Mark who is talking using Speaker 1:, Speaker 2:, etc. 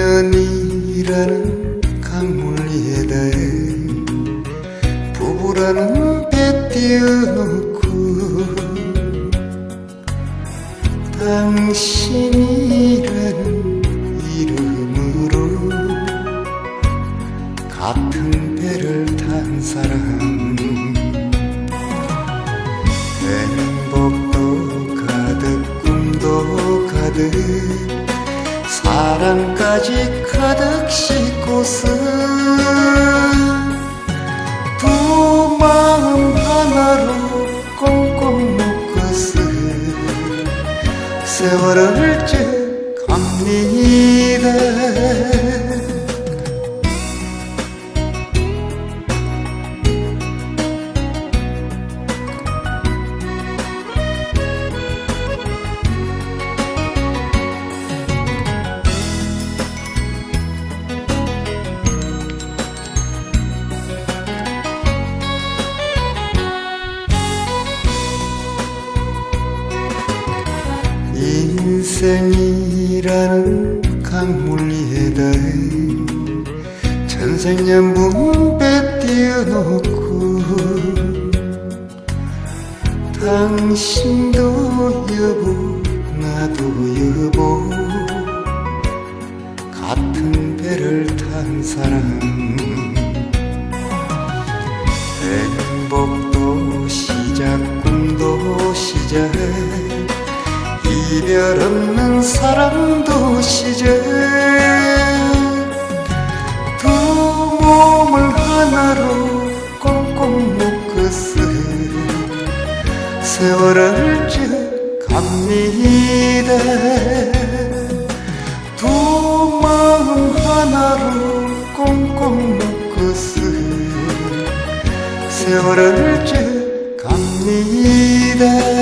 Speaker 1: 인연이라는 강물에다에 부부라는 배 띄워놓고 당신이라는 이름으로 같은 배를 탄 사람 행복도 가득 꿈도 가득 사랑까지 가득 싣고서 두 마음 하나로 꽁꽁 묶어서 세월을 쭉 갑니다 인생이라는 강물 위에다 천생연분 배 띄워놓고 당신도 여보 나도 여보 같은 배를 탄 사람. 행복 없는 사랑도 시작 두 몸을 하나로 꽁꽁 묶어서 세월을 쭉 갑니다. 하나로 꽁꽁 묶어서 세월을 쭉 갑니다